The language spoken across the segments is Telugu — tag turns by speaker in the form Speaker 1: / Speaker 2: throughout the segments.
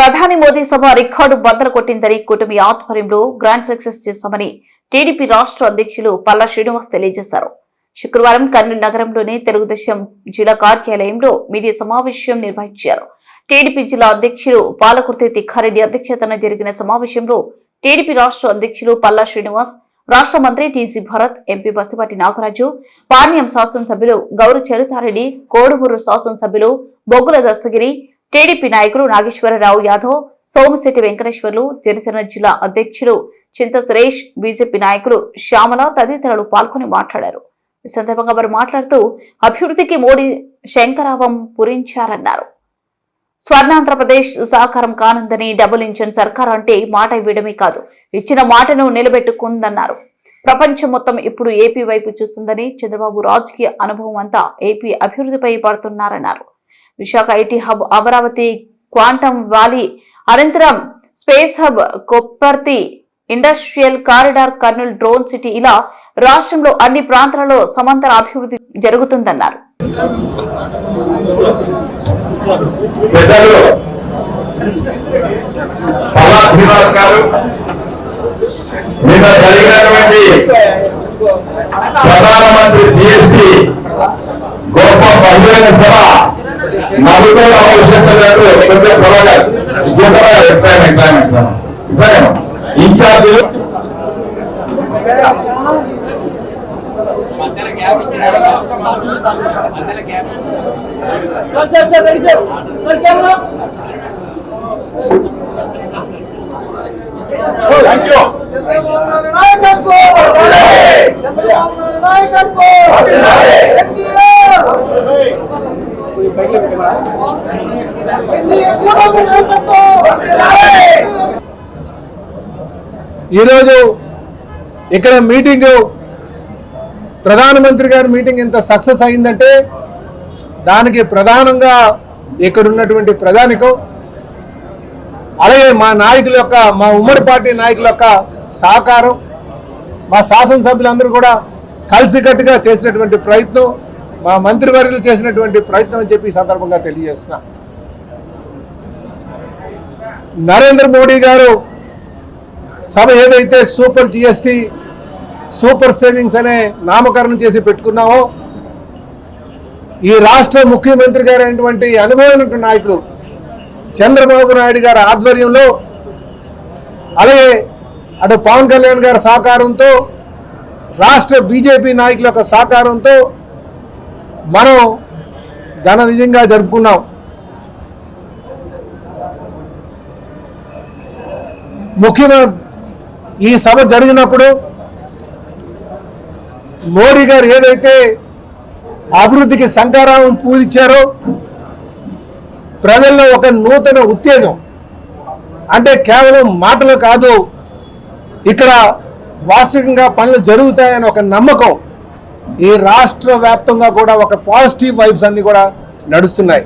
Speaker 1: ప్రధాని మోదీ సభ రికార్డు బద్దలు కొట్టిందని కూటమి ఆధ్వర్యంలో గ్రాండ్ సక్సెస్ చేశామని టీడీపీ రాష్ట్ర అధ్యక్షులు పల్లా శ్రీనివాస్ తెలియజేశారు. శుక్రవారం కర్నూలు నగరంలోని తెలుగుదేశం జిల్లా కార్యాలయంలో మీడియా సమావేశం నిర్వహించారు. టీడీపీ జిల్లా అధ్యక్షులు పాలకుర్తి తిక్కారెడ్డి అధ్యక్షతన జరిగిన సమావేశంలో టీడీపీ రాష్ట్ర అధ్యక్షులు పల్లా శ్రీనివాస్ రాష్ట్ర మంత్రి టీజీ భరత్ ఎంపీ బసిపాటి నాగరాజు పాణ్యం శాసనసభ్యులు గౌరి చరితారెడ్డి కోడుమూరు శాసనసభ్యులు బొగ్గుల దస్తగిరి టీడీపీ నాయకులు నాగేశ్వరరావు యాదవ్ సోమశెట్టి వెంకటేశ్వర్లు జనసేన జిల్లా అధ్యక్షులు చింత సురేష్ బీజేపీ నాయకులు శ్యామల తదితరులు పాల్గొని మాట్లాడారు. ఈ సందర్భంగా వారు మాట్లాడుతూ అభివృద్ధికి మోడీ శంకరావం పురించారన్నారు. స్వర్ణాంధ్రప్రదేశ్ సహకారం కానుందని డబుల్ ఇంజన్ సర్కార్ అంటే మాట ఇవ్వడమే కాదు ఇచ్చిన మాటను నిలబెట్టుకుందన్నారు. ప్రపంచం మొత్తం ఇప్పుడు ఏపీ వైపు చూస్తుందని చంద్రబాబు రాజకీయ అనుభవం అంతా ఏపీ అభివృద్ధిపై పడుతున్నారన్నారు. Visakha IT hub Amaravati quantum valley అనంతరం space hub Kopparthi industrial corridor Kurnool drone city ఇలా రాష్ట్రంలో అన్ని ప్రాంతాలలో సమాంతర అభివృద్ధి జరుగుతుందన్నారు.
Speaker 2: ప్రధానమంత్రి జిఎస్టి గొప్ప బహిరంగ సభ నలుగురు భవిష్యత్తు కొంచెం ప్రభాకర్ ఎంప్లాయ్మెంట్ ఇన్ఛార్జీలు
Speaker 3: మధ్యలో గ్యాప్ ఇచ్చారు మధ్యలో gap sir sir sir ready sir sir camera
Speaker 2: thank you
Speaker 4: Chandrababu Naidu నాయకత్వం చంద్రబాబు నాయుడు నాయకత్వం
Speaker 5: ఈరోజు ఇక్కడ మీటింగ్ ప్రధానమంత్రి గారి మీటింగ్ ఇంత సక్సెస్ అయిందంటే దానికి ప్రధానంగా ఇక్కడ ఉన్నటువంటి ప్రధానికం అలాగే మా నాయకుల యొక్క మా ఉమ్మడి పార్టీ నాయకుల యొక్క సహకారం మా శాసనసభ్యులందరూ కూడా కలిసికట్టుగా చేసినటువంటి ప్రయత్నం. మా మంత్రివర్యులు చేసినటువంటి ప్రయత్నం అని చెప్పి ఈ సందర్భంగా తెలియజేస్తున్నా. నరేంద్ర మోడీ గారు సభ ఏదైతే సూపర్ జిఎస్టి సూపర్ సేవింగ్స్ అనే నామకరణం చేసి పెట్టుకున్నామో ఈ రాష్ట్ర ముఖ్యమంత్రి గారు అయినటువంటి అనుభవమైన నాయకుడు చంద్రబాబు నాయుడు గారి ఆధ్వర్యంలో అలాగే అటు పవన్ కళ్యాణ్ గారి సహకారంతో రాష్ట్ర బీజేపీ నాయకుల యొక్క సహకారంతో మనం ఘన విజయంగా జరుపుకున్నాం. ముఖ్యంగా ఈ సభ జరిగినప్పుడు మోడీ గారు ఏదైతే అభివృద్ధికి శంకారావం పూజించారో ప్రజల్లో ఒక నూతన ఉత్తేజం. అంటే కేవలం మాటలు కాదు ఇక్కడ వాస్తవికంగా పనులు జరుగుతాయని ఒక నమ్మకం. ఈ రాష్ట్ర వ్యాప్తంగా కూడా ఒక పాజిటివ్ వైబ్స్ అన్ని కూడా నడుస్తున్నాయి.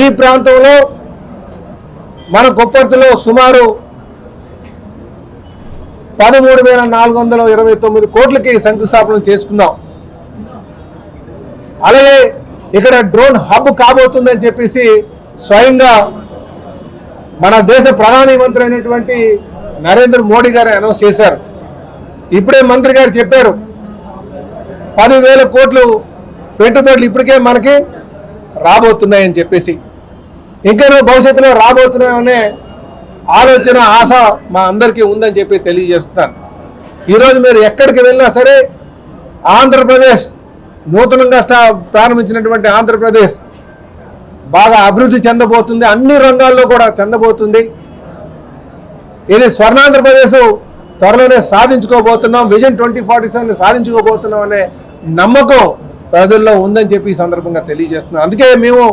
Speaker 5: ఈ ప్రాంతంలో మన కొప్పర్తిలో సుమారు పదమూడు వేల నాలుగు వందల ఇరవై తొమ్మిది కోట్లకి శంకుస్థాపన చేసుకున్నాం. అలాగే ఇక్కడ డ్రోన్ హబ్ కాబోతుందని చెప్పేసి స్వయంగా మన దేశ ప్రధానమంత్రి అయినటువంటి నరేంద్ర మోడీ గారు అనౌన్స్ చేశారు. ఇప్పుడే మంత్రి గారు చెప్పారు. పదివేల కోట్లు పెట్టుబడులు ఇప్పటికే మనకి రాబోతున్నాయని చెప్పేసి. ఇంకా భవిష్యత్తులో రాబోతున్నాయనే ఆలోచన ఆశ మా అందరికీ ఉందని చెప్పి తెలియజేస్తున్నాను ఈరోజు మీరు ఎక్కడికి వెళ్ళినా సరే ఆంధ్రప్రదేశ్ నూతనంగా స్టా ప్రారంభించినటువంటి ఆంధ్రప్రదేశ్ బాగా అభివృద్ధి చెందబోతుంది అన్ని రంగాల్లో కూడా చెందబోతుంది. ఇది స్వర్ణాంధ్రప్రదేశ్ త్వరలోనే సాధించుకోబోతున్నాం. విజన్ ట్వంటీ ఫార్టీ సెవెన్ సాధించుకోబోతున్నాం అనే నమ్మకం ప్రజల్లో ఉందని చెప్పి ఈ సందర్భంగా తెలియజేస్తున్నాం. అందుకే మేము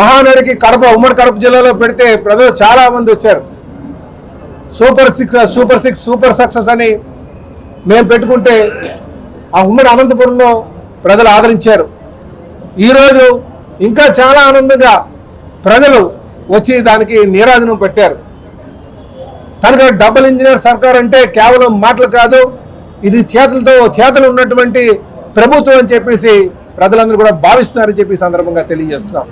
Speaker 5: మహానడికి కడప ఉమ్మడి కడప జిల్లాలో పెడితే ప్రజలు చాలా మంది వచ్చారు. Super six super six super success అని మేము పెట్టుకుంటే ఆ ఉమ్మడి అనంతపురంలో ప్రజలు ఆదరించారు. ఈరోజు ఇంకా చాలా ఆనందంగా ప్రజలు వచ్చి దానికి నీరాజనం పెట్టారు. కనుక డబుల్ ఇంజనీర్ సర్కార్ అంటే కేవలం మాటలు కాదు ఇది చేతులతో చేతులు ఉన్నటువంటి ప్రభుత్వం అని చెప్పేసి ప్రజలందరూ కూడా భావిస్తున్నారని చెప్పి సందర్భంగా తెలియజేస్తున్నాం.